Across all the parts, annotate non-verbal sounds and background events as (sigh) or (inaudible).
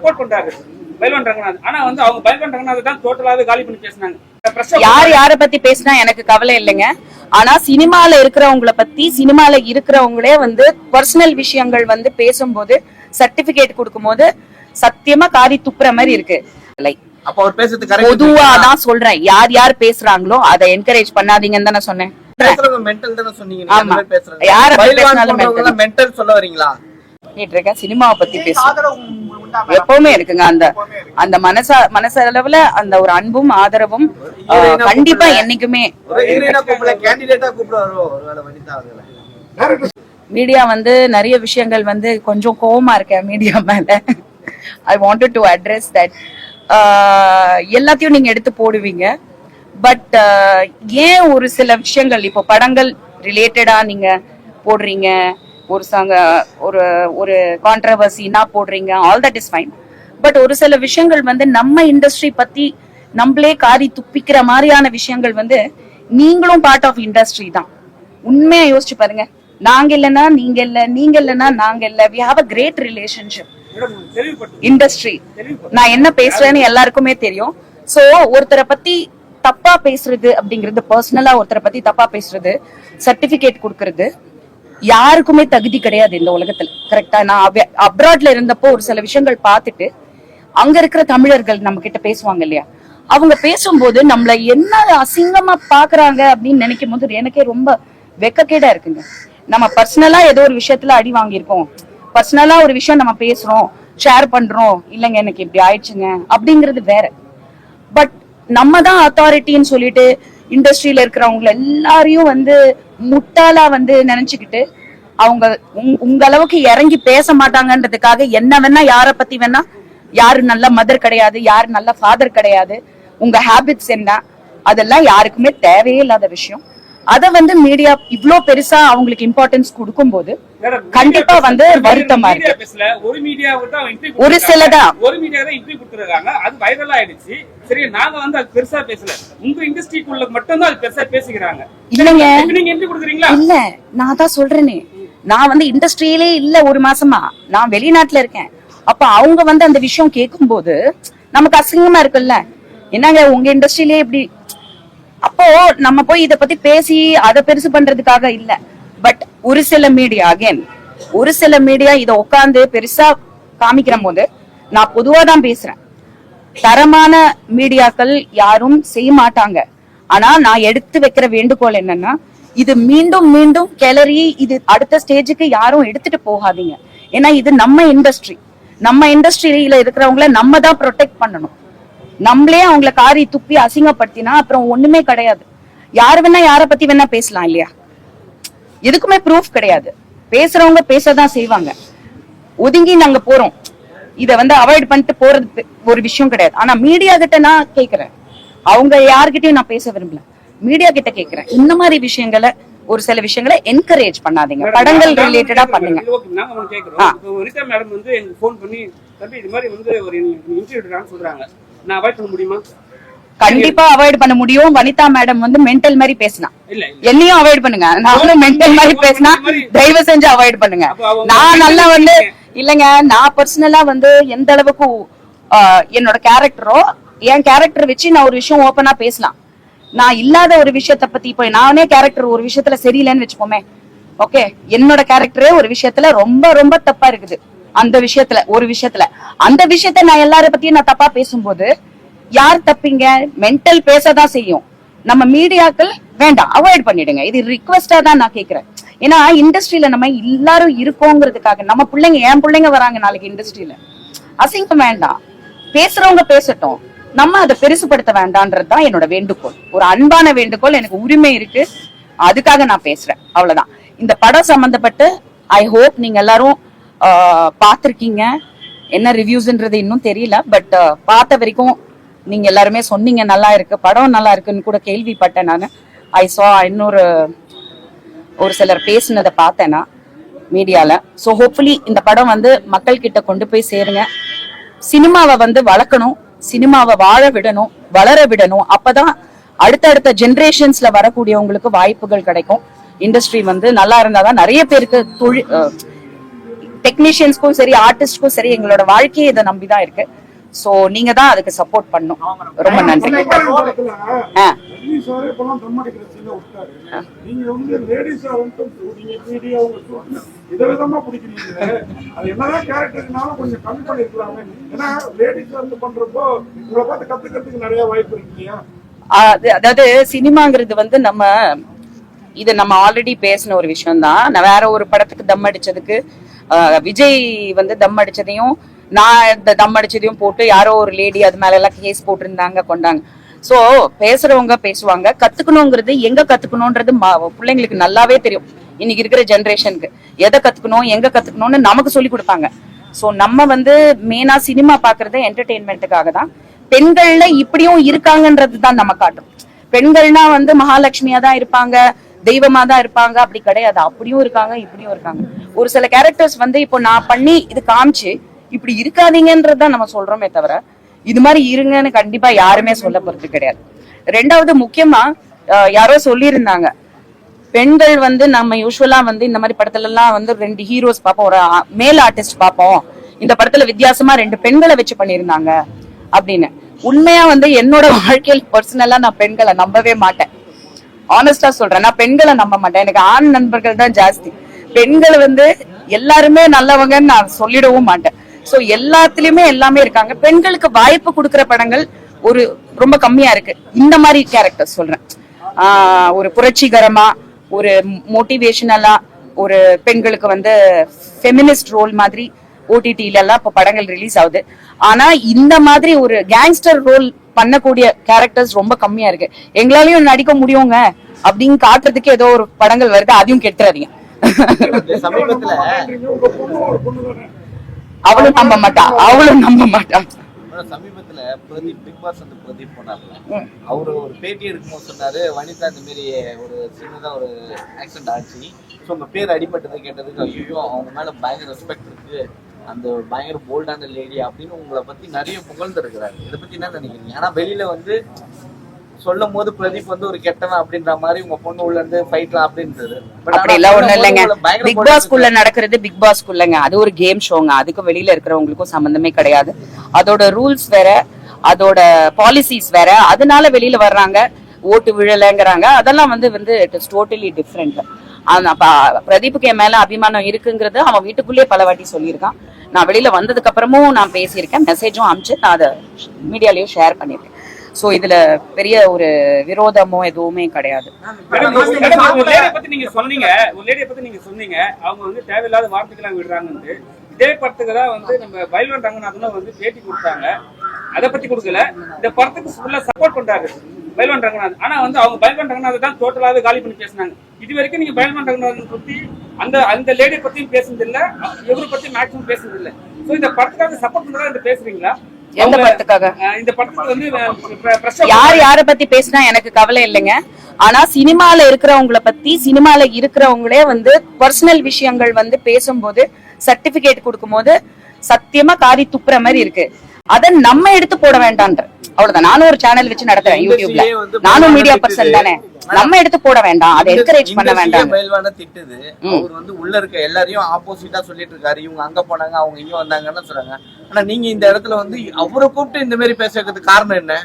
Support பண்றாரு. பைல்வான் ரங்கநாத் ஆனா வந்து அவங்க பைல்வான் ரங்கநாத் தான் டோட்டலாவே காலி பண்ணி பேசினாங்க. யார் யார பத்தி பேசினா எனக்கு கவலை இல்லைங்க. ஆனா சினிமால இருக்கிறவங்கள பத்தி சினிமால இருக்கிறவங்களே வந்து பர்சனல் விஷயங்கள் வந்து பேசும்போது சர்டிபிகேட் கொடுக்கும்போது சத்தியமா காரி துப்புற மாதிரி இருக்கு. பொதுவா தான்? சொல்றேன். யார் யார் பேசுறாங்களோ அதை என்கரேஜ் பண்ணாதீங்கன்னு தானே சொன்னேன். யாரை பேசினாலும் மென்டல் சொல்ல வரீங்களா? சினிமாவை பத்தி பேசுறேன். எப்பவுமே இருக்குங்க. அந்த அந்த மனச மனசளவுல அந்த ஒரு அன்பும் ஆதரவும் கண்டிப்பா என்னைக்குமே மீடியா வந்து நிறைய விஷயங்கள் வந்து கொஞ்சம் கோவமா இருக்கேன் மீடியா மேல. I wanted to address that எல்லாத்தையும் நீங்க எடுத்து போடுவீங்க. பட் ஏன் ஒரு சில விஷயங்கள் இப்போ படங்கள் ரிலேட்டடா நீங்க போடுறீங்க? ஒரு சங்க ஒரு ஒரு கான்ட்ரவர்சினா போடுறீங்க all that is fine but ஒரு சில விஷயங்கள் வந்து நம்ம இண்டஸ்ட்ரி பத்தி நம்மளே காரி துப்பிக்கிற மாதிரியான விஷயங்கள் வந்து நீங்களும் பார்ட் ஆஃப் இண்டஸ்ட்ரி தான். உண்மையா யோசிச்சு பாருங்க. நாங்க இல்லைன்னா நீங்க இல்ல நீங்க இல்லைன்னா நாங்க இல்ல. We have a great relationship industry நான் என்ன பேசுறேன்னு எல்லாருக்குமே தெரியும். சோ ஒருத்தரை பத்தி தப்பா பேசுறது அப்படிங்கிறது பர்சனலா ஒருத்தரை பத்தி தப்பா பேசுறது சர்டிபிகேட் கொடுக்கறது யாருக்குமே தகுதி கிடையாது இந்த உலகத்துல. கரெக்டா நான் அப்ராட்ல இருந்தப்போ ஒரு சில விஷயங்கள் பார்த்துட்டு அங்க இருக்கிற தமிழர்கள் நம்ம கிட்ட பேசுவாங்க இல்லையா? அவங்க பேசும்போது நம்மள என்ன அசிங்கமா பாக்குறாங்க அப்படின்னு நினைக்கும் போது எனக்கே ரொம்ப வெக்கக்கேடா இருக்குங்க. நம்ம பர்சனலா ஏதோ ஒரு விஷயத்துல அடி வாங்கியிருக்கோம். பர்சனலா ஒரு விஷயம் நம்ம பேசுறோம் ஷேர் பண்றோம். இல்லைங்க எனக்கு இப்படி ஆயிடுச்சுங்க. அப்படிங்கிறது வேற. பட் நம்ம தான் அத்தாரிட்டின்னு சொல்லிட்டு இண்டஸ்ட்ரியில இருக்கிறவங்க எல்லாரையும் வந்து முட்டாளா வந்து நினைச்சுக்கிட்டு அவங்க உங்க- உங்க அளவுக்கு இறங்கி பேச மாட்டாங்கன்றதுக்காக என்ன வேணா யார பத்தி வேணா யாரு நல்ல மதர் கிடையாது யாரு நல்ல ஃபாதர் கிடையாது உங்க ஹாபிட்ஸ் என்ன அதெல்லாம் யாருக்குமே தேவையே இல்லாத விஷயம். அத வந்து மீடியா இவ்ளோ பெருசா அவங்களுக்கு இம்பார்ட்டன்ஸ் கொடுக்கும்போது மேடம், கண்டிப்பா வந்து வருத்தமா இருக்கு. ஒரு மீடியாவுக்கு தான் ஒரு மீடியா தான் இன்டர்வியூ கொடுத்துருக்காங்க. அது வைரல் ஆயிடுச்சு. சரி நாங்க வந்து அது பெருசா பேசல. உங்க இண்டஸ்ட்ரிக்குள்ள மட்டும் தான் அது பெருசா பேசிக்கிறாங்க. இல்லைங்க. நீங்க இன்டர்வியூ கொடுக்குறீங்களா? இல்ல நான் தான் சொல்றேனே. நான் வந்து இண்டஸ்ட்ரியிலே இல்ல ஒரு மாசமா. நான் வெளிநாட்டுல இருக்கேன். அப்ப அவங்க வந்து அந்த விஷயம் கேட்கும்போது நமக்கு அசிங்கமா இருக்குல்ல என்னங்க உங்க இண்டஸ்ட்ரியிலே இப்படி அப்போ நம்ம போய் இத பத்தி பேசி அதை பெருசு பண்றதுக்காக இல்ல. பட் ஒரு சில மீடியா அகேன் ஒரு சில மீடியா இத உட்காந்து பெருசா காமிக்கிற போது நான் பொதுவா தான் பேசுறேன். தரமான மீடியாக்கள் யாரும் செய்ய மாட்டாங்க. ஆனா நான் எடுத்து வைக்கிற வேண்டுகோள் என்னன்னா இது மீண்டும் மீண்டும் கிளறி இது அடுத்த ஸ்டேஜுக்கு யாரும் எடுத்துட்டு போகாதீங்க. ஏன்னா இது நம்ம இண்டஸ்ட்ரி நம்ம இண்டஸ்ட்ரியில இருக்கிறவங்கள நம்ம தான் ப்ரொடெக்ட் பண்ணணும். நம்மளே அவங்கள காரி துப்பி அசிங்கப்படுத்தினா அப்புறம் ஒண்ணுமே கிடையாது. யார் வேணா யார பத்தி வேணா பேசலாம் இல்லையா? எதுக்குமே ப்ரூஃப் கிடையாது. பேசுறவங்க பேசதான் செய்வாங்க. ஒதுங்கி நாங்க போறோம். இத வந்து அவாய்ட் பண்ணிட்டு போறது ஒரு விஷயம் கிடையாது. ஆனா மீடியா கிட்ட நான் கேக்குறேன். அவங்க யார்கிட்டயும் நான் பேச விரும்பல. மீடியா கிட்ட கேக்குறேன். இந்த மாதிரி விஷயங்களை ஒரு சில விஷயங்களை என்கரேஜ் பண்ணாதீங்க. படங்கள் ரிலேட்டடா பண்ணுங்க. மேடம். வந்து எனக்கு ஃபோன் பண்ணி தம்பி இது மாதிரி வந்து ஒரு இன்டர்வியூ சொல்றாங்க. நான் அவாய்ட் பண்ண முடியுமா? கண்டிப்பா அவாய்ட் பண்ண முடியும். வனிதா மேடம் வந்து மென்டல் மாதிரி பேசினா. என்னையும் அவாய்ட் பண்ணுங்க. நானும் மென்டல் மாதிரி பேசினா தயவு செஞ்சு அவாய்ட் பண்ணுங்க. நான் நல்லா வந்து. இல்லங்க நான் பர்சனலா வந்து எந்த அளவுக்கு என்னோட கேரக்டரோ என் கேரக்டர் வச்சு நான் ஒரு விஷயம் ஓப்பனா பேசலாம். நான் இல்லாத ஒரு விஷயத்த பத்தி இப்போ நானே கேரக்டர் ஒரு விஷயத்துல சரியில்லைன்னு வச்சுப்போமே ஓகே என்னோட கேரக்டரே ஒரு விஷயத்துல ரொம்ப ரொம்ப தப்பா இருக்குது. அந்த விஷயத்துல ஒரு விஷயத்துல. அந்த விஷயத்த நான் எல்லார பத்தியும் நான் தப்பா பேசும்போது யார் தப்பிங்க? மென்டல் பேசதான் செய்யும். நம்ம மீடியாக்கள் வேண்டாம் அவாய்ட் பண்ணிடுங்க. இது ரிக்வெஸ்டா தான் நான் கேக்குறேன். ஏன்னா இண்டஸ்ட்ரியில நம்ம எல்லாரும் இருக்கோங்கிறதுக்காக நம்ம பிள்ளைங்க என் பிள்ளைங்க வராங்க நாளைக்கு இண்டஸ்ட்ரியில அசிங்கம் வேண்டாம். பேசுறவங்க பேசட்டும். நம்ம அதை பெருசுபடுத்த வேண்டான்றது தான் என்னோட வேண்டுகோள். ஒரு அன்பான வேண்டுகோள் எனக்கு உரிமை இருக்கு. அதுக்காக நான் பேசுறேன். அவ்வளவுதான். இந்த படம் சம்பந்தப்பட்டு ஐ ஹோப் நீங்க எல்லாரும் பார்த்துருக்கீங்க. என்ன ரிவ்யூஸ்ன்றது இன்னும் தெரியல பட் பார்த்த வரைக்கும் நீங்க எல்லாருமே சொன்னீங்க நல்லா இருக்கு படம் நல்லா இருக்குன்னு கூட கேள்விப்பட்டேன் நான். ஐ சா இன்னொரு ஒரு சிலர் பேசுனதை பார்த்தேன் நான் மீடியால ஸோ ஹோப்ஃபுல்லி இந்த படம் வந்து மக்கள் கிட்ட கொண்டு போய் சேருங்க. சினிமாவை வந்து வளர்க்கணும் சினிமாவை வாழ விடணும் வளர விடணும். அப்பதான் அடுத்தடுத்த ஜென்ரேஷன்ஸ்ல வரக்கூடியவங்களுக்கு வாய்ப்புகள் கிடைக்கும். இண்டஸ்ட்ரி வந்து நல்லா இருந்தாதான் நிறைய பேருக்கு தொழில் டெக்னீஷியன்ஸ்க்கும் சரி ஆர்டிஸ்ட்க்கும் சரி எங்களோட வாழ்க்கையே இதை நம்பிதான் இருக்கு. சோ நீங்க தான் அதுக்கு சப்போர்ட் பண்ணும் ரொம்ப நன்றி. அதாவது சினிமாங்கிறது வந்து நம்ம இது நம்ம ஆல்ரெடி பேசின ஒரு விஷயம் தான் நான் வேற ஒரு படத்துக்கு தம் அடிச்சதுக்கு விஜய் வந்து தம் அடிச்சதையும் நான் இந்த தம் அடிச்சதையும் போட்டு யாரோ ஒரு லேடி அது மேல எல்லாம் கேஸ் போட்டிருந்தாங்க கொண்டாங்க. சோ பேசுறவங்க பேசுவாங்க கத்துக்கணுங்கிறது எங்க கத்துக்கணும்ன்றது பிள்ளைங்களுக்கு நல்லாவே தெரியும். இன்னைக்கு இருக்கிற ஜென்ரேஷனுக்கு எதை கத்துக்கணும் எங்க கத்துக்கணும்னு நமக்கு சொல்லி கொடுப்பாங்க. சோ நம்ம வந்து மெயினா சினிமா பாக்குறது என்டர்டெயின்மெண்ட்டுக்காக தான். பெண்கள்ல இப்படியும் இருக்காங்கன்றது தான் நம்ம காட்டும். பெண்கள்னா வந்து மகாலட்சுமியா தான் இருப்பாங்க தெய்வமா தான் இருப்பாங்க அப்படி கிடையாது. அப்படியும் இருக்காங்க இப்படியும் இருக்காங்க. ஒரு சில கேரக்டர்ஸ் வந்து இப்போ நான் பண்ணி இது காமிச்சு இப்படி இருக்காதீங்கன்றது நம்ம சொல்றோமே தவிர இது மாதிரி இருங்கன்னு கண்டிப்பா யாருமே சொல்ல போறது கிடையாது. ரெண்டாவது முக்கியமா யாரோ சொல்லியிருந்தாங்க பெண்கள் வந்து நம்ம யூஸ்வலா வந்து இந்த மாதிரி படத்துல எல்லாம் வந்து ரெண்டு ஹீரோஸ் பார்ப்போம் ஒரு மேல் ஆர்டிஸ்ட் பார்ப்போம். இந்த படத்துல வித்தியாசமா ரெண்டு பெண்களை வச்சு பண்ணியிருந்தாங்க அப்படின்னு. உண்மையா வந்து என்னோட (laughs) வாழ்க்கையில் பர்சனலா நான் பெண்களை நம்பவே மாட்டேன். ஆனஸ்டா சொல்றேன் நான் பெண்களை நம்ப மாட்டேன். எனக்கு ஆண் நண்பர்கள் தான் ஜாஸ்தி. பெண்கள் வந்து எல்லாருமே நல்லவங்கன்னு நான் சொல்லிடவும் மாட்டேன். ஸோ எல்லாத்துலயுமே எல்லாமே இருக்காங்க. பெண்களுக்கு வாய்ப்பு கொடுக்குற படங்கள் ஒரு ரொம்ப கம்மியா இருக்கு. இந்த மாதிரி கேரக்டர் சொல்றேன். ஆஹ் ஒரு புரட்சிகரமா ஒரு மோட்டிவேஷனலா ஒரு பெண்களுக்கு வந்து ஃபெமினிஸ்ட் ரோல் மாதிரி ஓடிடில எல்லாம் இப்ப படங்கள் ரிலீஸ் ஆகுது. ஆனா இந்த மாதிரி ஒரு கேங்ஸ்டர் ரோல் பண்ணக்கூடிய கேரக்டர்ஸ் ரொம்ப கம்மியா இருக்கு. எங்களாலையும் நடிக்க முடியுங்க அப்படின்னு காட்டுறதுக்கு ஏதோ ஒரு படங்கள் வருது அதையும் கெட்டுறாதீங்க சமீபத்துல அவளும் நம்ப மாட்டா அவளும் நம்ப மாட்டா. சமீபத்துல பிரதீப் பிக் பாஸ் வந்து பிரதீப் போனார்ல. அவரு ஒரு பேட்டி எடுக்கும்போது சொன்னாரு வனிதா இந்த மாதிரி ஒரு சின்னதா ஒரு ஆக்சிடென்ட் ஆச்சு. ஸோ உங்க பேர் அடிபட்டது கேட்டதுக்கு ஐயோ அவங்க மேல பயங்கர ரெஸ்பெக்ட் இருக்கு. அந்த பயங்கர போல்டான லேடி அப்படின்னு உங்களை பத்தி நிறைய புகழ்ந்து இருக்கிறாரு இதை பத்தி என்ன நினைக்கிறீங்க? ஆனா வெளியில வந்து சொல்லும் போது பிரதீப் வந்து ஒரு கெட்டவன் அப்படின்ற மாதிரி உங்க பொண்ணு உள்ள இருந்து ஃபைட்லாம் அப்படின்றது. அப்படி எல்லாம் ஒண்ணும் இல்லைங்க. பிக் பாஸ்குள்ள நடக்கிறது பிக் பாஸ்குள்ளங்க அது ஒரு கேம் ஷோங்க அதுக்கு வெளியில இருக்கிறவங்களுக்கும் சம்பந்தமே கிடையாது. அதோட ரூல்ஸ் வேற அதோட பாலிசிஸ் வேற. அதனால வெளியில வர்றாங்க. ஓட்டு விழலைங்கிறாங்க. அதெல்லாம் வந்து வந்து இட் இஸ் டோட்டலி டிஃப்ரெண்ட் பிரதீப்புக்கு என் மேல அபிமானம் இருக்குங்கிறது அவன் வீட்டுக்குள்ளேயே பல வாட்டி சொல்லியிருக்கான். நான் வெளியில வந்ததுக்கு அப்புறமும் நான் பேசியிருக்கேன். மெசேஜும் அனுப்பிச்சு நான் அதை மீடியாலயும் ஷேர் பண்ணியிருக்கேன். சோ இதுல பெரிய ஒரு விரோதமோ எதுவுமே கிடையாது நீங்க சொன்னீங்க ஒரு லேடியை பத்தி நீங்க சொன்னீங்க அவங்க வந்து தேவையில்லாத வார்த்தைகளை விடுறாங்கன்னு இதே படத்துக்கு தான் வந்து நம்ம பைல்வன் ரங்கநாதனும் வந்து பேட்டி கொடுத்தாங்க அதை பத்தி கொடுக்கல இந்த படத்துக்கு ஃபுல்லா சப்போர்ட் பண்றாரு பைல்வன் ரங்கநாதன் ஆனா வந்து அவங்க பைல்வன் ரங்கநாதன் தான் டோட்டலாவே காலி பண்ணி பேசினாங்க இது வரைக்கும் நீங்க பைல்வன் ரங்கநாதன் பத்தி அந்த அந்த லேடி பத்தியும் பேசுனது இல்ல இவரை பத்தி மேக்ஸிமம் பேசுனது இல்ல சோ இந்த படத்துக்காக சப்போர்ட் பண்றதா இந்த பேசுறீங்களா எந்த படத்துக்காக? இந்த pressure யார் யார பத்தி பேசினா எனக்கு கவலை இல்லைங்க. ஆனா சினிமால இருக்கிறவங்கள பத்தி சினிமால இருக்கிறவங்களே வந்து பர்சனல் விஷயங்கள் வந்து பேசும்போது சர்டிபிகேட் கொடுக்கும்போது சத்தியமா காரி துப்புற மாதிரி இருக்கு. அத நம்ம எடுத்து போட வேண்டான்ற அவ்வளவுதான். நானும் ஒரு சேனல் வச்சு நடத்துறேன் யூடியூப்ல நானும் மீடியா பர்சன். தானே. நம்ம எடுத்து போட வேண்டாம். அதை என்கரேஜ் பண்ண வேண்டாம் பயில்வானை திட்டுது. அவர் வந்து உள்ள இருக்க எல்லாரையும் ஆப்போசிட்டா சொல்லிட்டு இருக்காரு. இவங்க அங்க போனாங்க அவங்க இங்க வந்தாங்கன்னு சொல்றாங்க. ஆனா நீங்க இந்த இடத்துல வந்து அவரை கூப்பிட்டு இந்த மாதிரி பேச வைக்கிறதுக்கு காரணம் என்ன?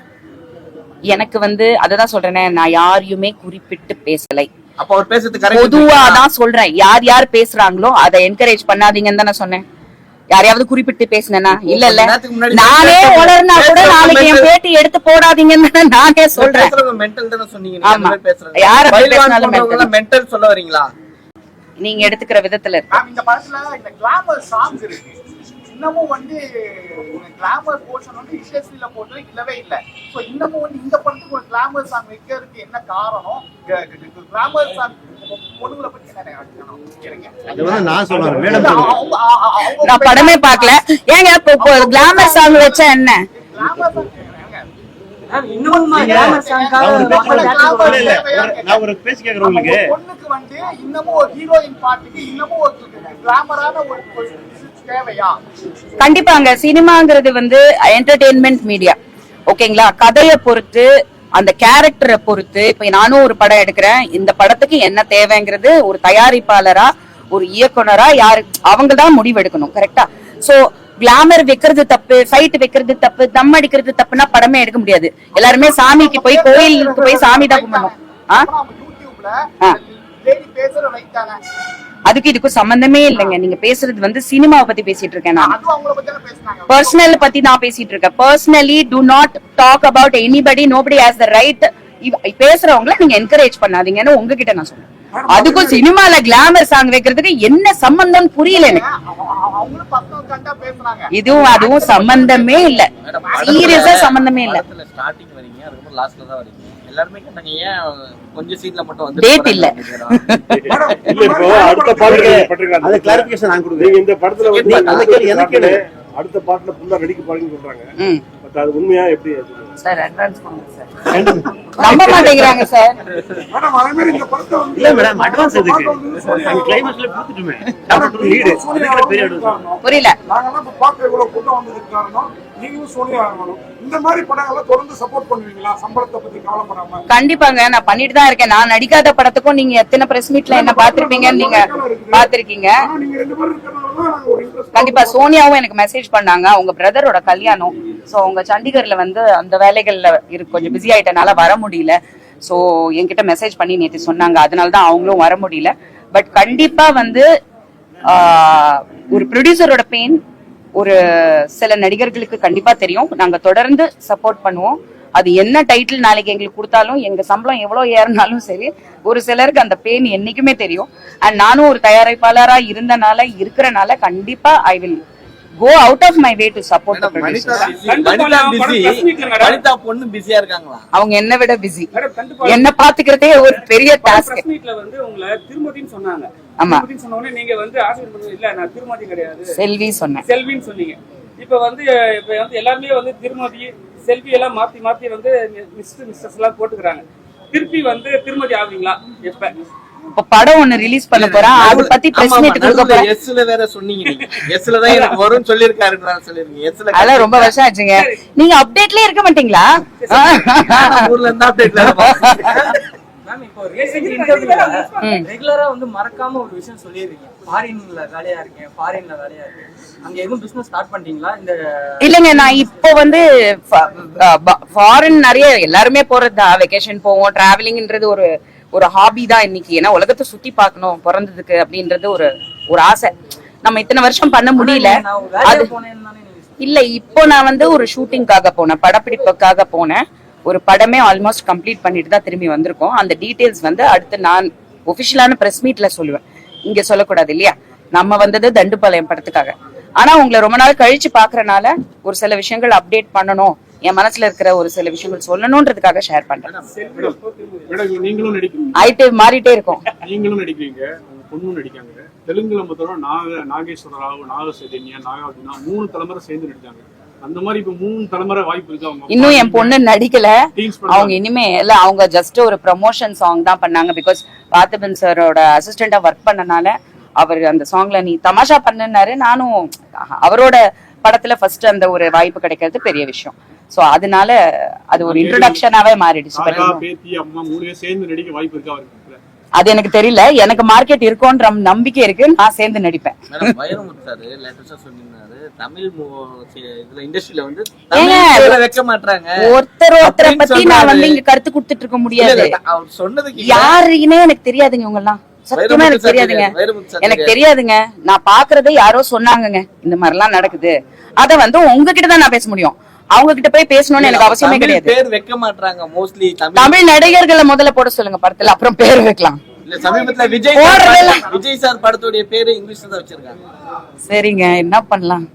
எனக்கு வந்து அததான் சொல்றேனே நான் யாரையுமே குறிப்பிட்டு பேசலை. அப்ப அவர் பேசுறது கரெக்ட் பொதுவா தான் சொல்றேன். யார் யார் பேசுறாங்களோ அதை என்கரேஜ் பண்ணாதீங்கன்னு தானே சொன்னேன். யாரையாவது குறிப்பிட்டு பேசினேனா இல்ல இல்ல. நானே உளர்னா கூட நாளைக்கு என் பேட்டி எடுத்து போடாதீங்கன்னு நானே சொல்றேன். யாரை மென்டல் சொல்ல வரீங்களா? நீங்க எடுத்துக்கிற விதத்துல இருக்கு. இந்த படத்துல இந்த கிளாமர் சாங்ஸ் இருக்கு. இன்னமும் வந்து கிளாமர் போர்ஷன் வந்து இண்டஸ்ட்ரியில போட்டது இல்லவே இல்லை. ஸோ இன்னமும் வந்து இந்த படத்துக்கு ஒரு கிளாமர் சாங் வைக்கிறதுக்கு என்ன காரணம்? கிளாமர் சாங் நான் படமே பார்க்கல. ஏங்க இப்போ கிளாமர் சாங் வச்சா என்ன? ஒரு- நான் ஒரு பேசி கேக்குறேன் உங்களுக்கு பொண்ணுக்கு வந்து இன்னமும் ஒரு ஹீரோயின் பாட்டுக்கு இன்னமும் ஒரு கிளாமரான ஒரு ஒரு தேவையா கண்டிப்பாங்க சினிமாங்கிறது வந்து என்டர்டெயின்மெண்ட் மீடியா ஓகேங்களா கதையை பொறுத்து அந்த கேரக்டரை பொறுத்து இப்ப நானும் ஒரு படம் எடுக்கிறேன். இந்த படத்துக்கு என்ன தேவைங்கிறது ஒரு தயாரிப்பாளரா ஒரு இயக்குனரா யாரு அவங்க தான் முடிவெடுக்கணும் கரெக்டா சோ கிளாமர் வைக்கிறது தப்பு ஃபைட் வைக்கிறது தப்பு தம் அடிக்கிறது தப்புன்னா படமே எடுக்க முடியாது. எல்லாருமே சாமிக்கு போய் கோயிலுக்கு போய் சாமி தான் கும்பிடணும். ஆ? அதுக்கு இதுக்கும் சம்பந்தமே இல்லைங்க. நீங்க பேசுறது வந்து சினிமாவை பத்தி பேசிட்டு இருக்கேன் நான். பர்சனல் பத்தி நான் பேசிட்டு இருக்கேன். Personally do not talk about anybody nobody has the right பேசுறவங்கள நீங்க என்கரேஜ் பண்ணாதீங்கன்னு உங்ககிட்ட நான் சொல்றேன். அதுக்கும் சினிமால கிளாமர் சாங் வைக்கிறதுக்கு என்ன சம்பந்தம் புரியல எனக்கு. இதுவும் அதுவும் சம்பந்தமே இல்ல. சீரியஸா சம்பந்தமே இல்ல. எல்லாருமே கேட்டாங்க ஏன் கொஞ்சம் சீன்ல மட்டும் வந்து Date இல்ல. மேடம், (laughs) இல்ல இப்போ அடுத்த பாட்டுக்கு அது கிளாரிபிகேஷன் நான் கொடுக்குறேன். நீங்க இந்த படத்துல வந்து அந்த கேள்வி எனக்கு கேளு. அடுத்த பாட்டுல ஃபுல்லா நடிக்க பாருங்கன்னு சொல்றாங்க. பட் அது உண்மையா எப்படி? சார் அட்வான்ஸ் நம்ப மாட்டேங்கிறாங்க சார் மேடம் அதே மாதிரி இந்த படத்தை வந்து இல்ல மேடம் அட்வான்ஸ் எதுக்கு? பாட்டு வந்து சோனியா அந்த கிளைமேக்ஸ்ல கொடுத்துட்டுமே. டாக்டர் லீடு அதுக்கு பெரிய advance. புரியல. நாங்கெல்லாம் இப்ப பார்க்க இவ்வளவு கூட்டம் வந்ததுக்கு காரணம்? நீங்களும் சோனியா ஆகணும். இந்த மாதிரி படங்களை தொடர்ந்து சப்போர்ட் பண்ணுவீங்களா? சம்பளத்தை பத்தி கவலைப்படாம. கண்டிப்பாங்க நான் பண்ணிட்டு தான் இருக்கேன். நான் நடிக்காத படத்துக்கும் நீங்க எத்தனை பிரஸ் மீட்ல என்ன பாத்திருப்பீங்கன்னு நீங்க பாத்திருக்கீங்க கண்டிப்பா சோனியாவும் எனக்கு மெசேஜ் பண்ணாங்க. அவங்க பிரதரோட கல்யாணம். சோ அவங்க சண்டிகர்ல வந்து அந்த வேலைகள்ல இருக்கு கொஞ்சம் பிஸி ஆயிட்டனால வர முடியல. சோ என்கிட்ட மெசேஜ் பண்ணி நேற்று சொன்னாங்க. அதனால தான் அவங்களும் வர முடியல. பட் கண்டிப்பா வந்து ஒரு ப்ரொடியூசரோட பெயின் ஒரு சில நடிகர்களுக்கு கண்டிப்பா தெரியும். நாங்க தொடர்ந்து சப்போர்ட் பண்ணுவோம். அது என்ன டைட்டில் நாளைக்கு எங்களுக்கு கொடுத்தாலும் எங்க சம்பளம் எவ்வளவு ஏறினாலும் சரி ஒரு சிலருக்கு அந்த பெயின் என்னைக்குமே தெரியும். அண்ட் நானும் ஒரு தயாரிப்பாளரா இருந்தனால இருக்கிறனால கண்டிப்பா I will go out of my way to support அவங்க என்ன விட பிஸி என்ன பாத்துக்கிறதே ஒரு பெரிய டாஸ்க் மீட்ல வந்து உங்களை திருமதின்னு சொன்னாங்க. ஆமா. திருமதின்னு சொன்ன உடனே நீங்க வந்து இல்ல நான் திருமதி கிடையாது. செல்வி சொன்னேன். செல்வின்னு சொன்னீங்க. இப்ப வந்து இப்ப வந்து எல்லாருமே வந்து திருமதி செல்வி எல்லாம் மாத்தி மாத்தி வந்து மிஸ்டர் மிஸ்டர்ஸ் எல்லாம் போட்டுக்கிறாங்க. திருப்பி வந்து திருமதி ஆவீங்களா? எப்ப? இப்ப படம் ஒண்ணு ரிலீஸ் பண்ண போறேன். அதை பத்தி பிரஸ் மீட் கொடுக்க போறேன். எஸ்ல வேற சொன்னீங்க நீங்க. எஸ்ல தான் எனக்கு வரும்னு சொல்லிருக்காரு சொல்லிருக்கீங்க எஸ்ல அதெல்லாம் ரொம்ப வருஷம் ஆச்சுங்க. நீங்க அப்டேட்லயே இருக்க மாட்டீங்களா? ஊர்ல இருந்தா அப்டேட்ல மேம் இப்போ ரீசெண்ட் இன்டர்வியூல. ரெகுலரா வந்து மறக்காம ஒரு விஷயம் சொல்லியிருக்கீங்க ஃபாரின்ல வேலையா இருக்கேன் ஃபாரின்ல வேலையா இருக்கேன். அங்க எதுவும் பிசினஸ் ஸ்டார்ட் பண்ணிட்டீங்களா? இந்த இல்லங்க நான் இப்போ வந்து ஃபாரின் நிறைய எல்லாருமே போறதுதான் வெக்கேஷன் போவோம் டிராவலிங்ன்றது ஒரு ஒரு ஹாபி தான் இன்னைக்கு. ஏன்னா உலகத்தை சுத்தி பார்க்கணும் பிறந்ததுக்கு அப்படின்றது ஒரு ஒரு ஆசை. நம்ம இத்தனை வருஷம் பண்ண முடியல. அது தானே. இல்ல இப்போ நான் வந்து ஒரு ஷூட்டிங்காக போனேன் படப்பிடிப்புக்காக போனேன். ஒரு படமே ஆல்மோஸ்ட் கம்ப்ளீட் பண்ணிட்டு தான் திரும்பி வந்திருக்கோம். அந்த டீடைல்ஸ் வந்து அடுத்து நான் ஒபிஷியலான பிரஸ் மீட்ல சொல்லுவேன். இங்க சொல்லக்கூடாது இல்லையா? நம்ம வந்தது தண்டுபாளையம் படத்துக்காக. ஆனா உங்களை ரொம்ப நாள் கழிச்சு பாக்குறனால ஒரு சில விஷயங்கள் அப்டேட் பண்ணணும். என் மனசுல இருக்கிற ஒரு சில விஷயங்கள் சொல்லணும்ன்றதுக்காக ஷேர் பண்றேன். ஆயிட்டு மாறிட்டே இருக்கும். நீங்களும் நடிக்கிறீங்க. பொண்ணும் நடிக்காங்க. தெலுங்குல மொத்தம் நாக நாகேஸ்வர ராவ் நாக சைதன்யா நாகார்ஜுனா மூணு தலைமுறை சேர்ந்து நடிச்சாங்க. அந்த மாதிரி இப்ப மூணு தலைமுறை வாய்ப்பு இருக்கு அவங்க. இன்னும் என் பொண்ணு நடிக்கல. அவங்க. இனிமே இல்ல அவங்க ஜஸ்ட் ஒரு ப்ரமோஷன் சாங் தான் பண்ணாங்க. பிகாஸ் பார்த்திபன் சாரோட அசிஸ்டண்டா ஒர்க் பண்ணனால அவர் அந்த சாங்ல நீ தமாஷா பண்ணுனாரு. நானும் அவரோட படத்துல ஃபர்ஸ்ட் அந்த ஒரு வாய்ப்பு கிடைக்கிறது பெரிய விஷயம். சோ அதனால அது ஒரு இன்ட்ரோடக்ஷனாவே மாறிடுச்சு. அது எனக்கு தெரியல. எனக்கு மார்க்கெட் இருக்கும்ன்ற நம்பிக்கை இருக்கு. நான் சேர்ந்து நடிப்பேன். ஒருத்தர் ஒருத்தரை பத்தி நான் வந்து. இங்க கருத்து கொடுத்துட்டு இருக்க முடியாது. யாருன்னே எனக்கு தெரியாதுங்க இவங்க எல்லாம் சத்தியமா எனக்கு தெரியாதுங்க. எனக்கு தெரியாது. தெரியாதுங்க. நான் பாக்குறதை யாரோ சொன்னாங்கங்க. இந்த மாதிரி எல்லாம் நடக்குது. அத வந்து உங்ககிட்ட தான் நான் பேச முடியும். அவங்க கிட்ட போய் பேசணும்னு எனக்கு அவசியமே கிடையாது. பேர் வைக்க மாட்டாங்க மோஸ்ட்லி தமிழ். நடிகர்களை முதல்ல போட சொல்லுங்க படத்துல. அப்புறம் பேர் வைக்கலாம். சமீபத்துல விஜய். சார் படம்- விஜய் சார் படத்துடைய பேரு இங்கிலீஷ்ல தான் வச்சிருக்காங்க. சரிங்க என்ன பண்ணலாம்?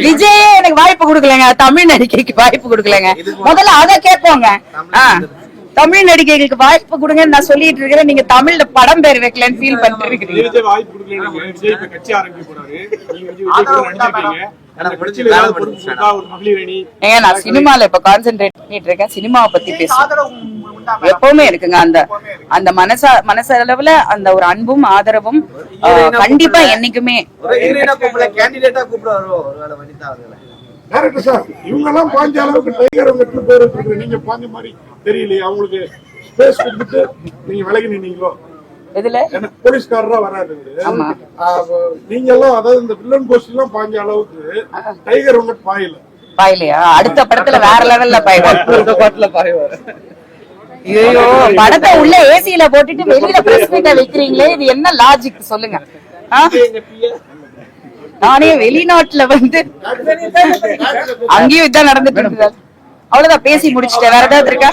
விஜய் எனக்கு வாய்ப்பு கொடுக்கலங்க தமிழ் நடிகைக்கு வாய்ப்பு கொடுக்கலங்க. முதல்ல அத கேட்போங்க. தமிழ் நடிகைகளுக்கு வாய்ப்பு கொடுங்கன்னு நான் சொல்லிட்டு இருக்கிறேன். நீங்க தமிழ்ல படம் பேர் வைக்கலன்னு ஃபீல் அணி ஏங்க நான் சினிமால இப்ப கான்சென்ட்ரேட் பண்ணிட்டு இருக்கேன். சினிமாவை பத்தி பேசுறேன்? எப்பவுமே இருக்குங்க. அந்த அந்த மனசா மனசளவுல அந்த ஒரு அன்பும் ஆதரவும் கண்டிப்பா என்னைக்குமே இவங்க எல்லாம் பாஞ்ச அளவுக்கு டைகர் வெற்றி பேர் இருக்கு நீங்க பாஞ்ச மாதிரி தெரியலையே அவங்களுக்கு ஸ்பேஸ் கொடுத்துட்டு நீங்க விலகி நின்னீங்களோ? இதுல ஏன்னா போலீஸ்காரரா. ஆ, நீங்க எல்லாம் அதாவது இந்த வில்லன் கோஷ்டி எல்லாம் பாஞ்ச அளவுக்கு டைகர் ஒண்ணு பாயல. பாயலையா? அடுத்த படத்துல வேற லெவல்ல பாய்வார். ஐயோ படத்தை உள்ள ஏசியில போட்டுட்டு வெளியில பிரஸ் மீட்ட வைக்கிறீங்களே இது என்ன லாஜிக் சொல்லுங்க? நானே வெளிநாட்டுல வந்து அங்கேயும் இதான் நடந்துட்டு இருக்குது அவ்வளவுதான் பேசி முடிச்சிட்டேன். வேற ஏதாவது இருக்கா.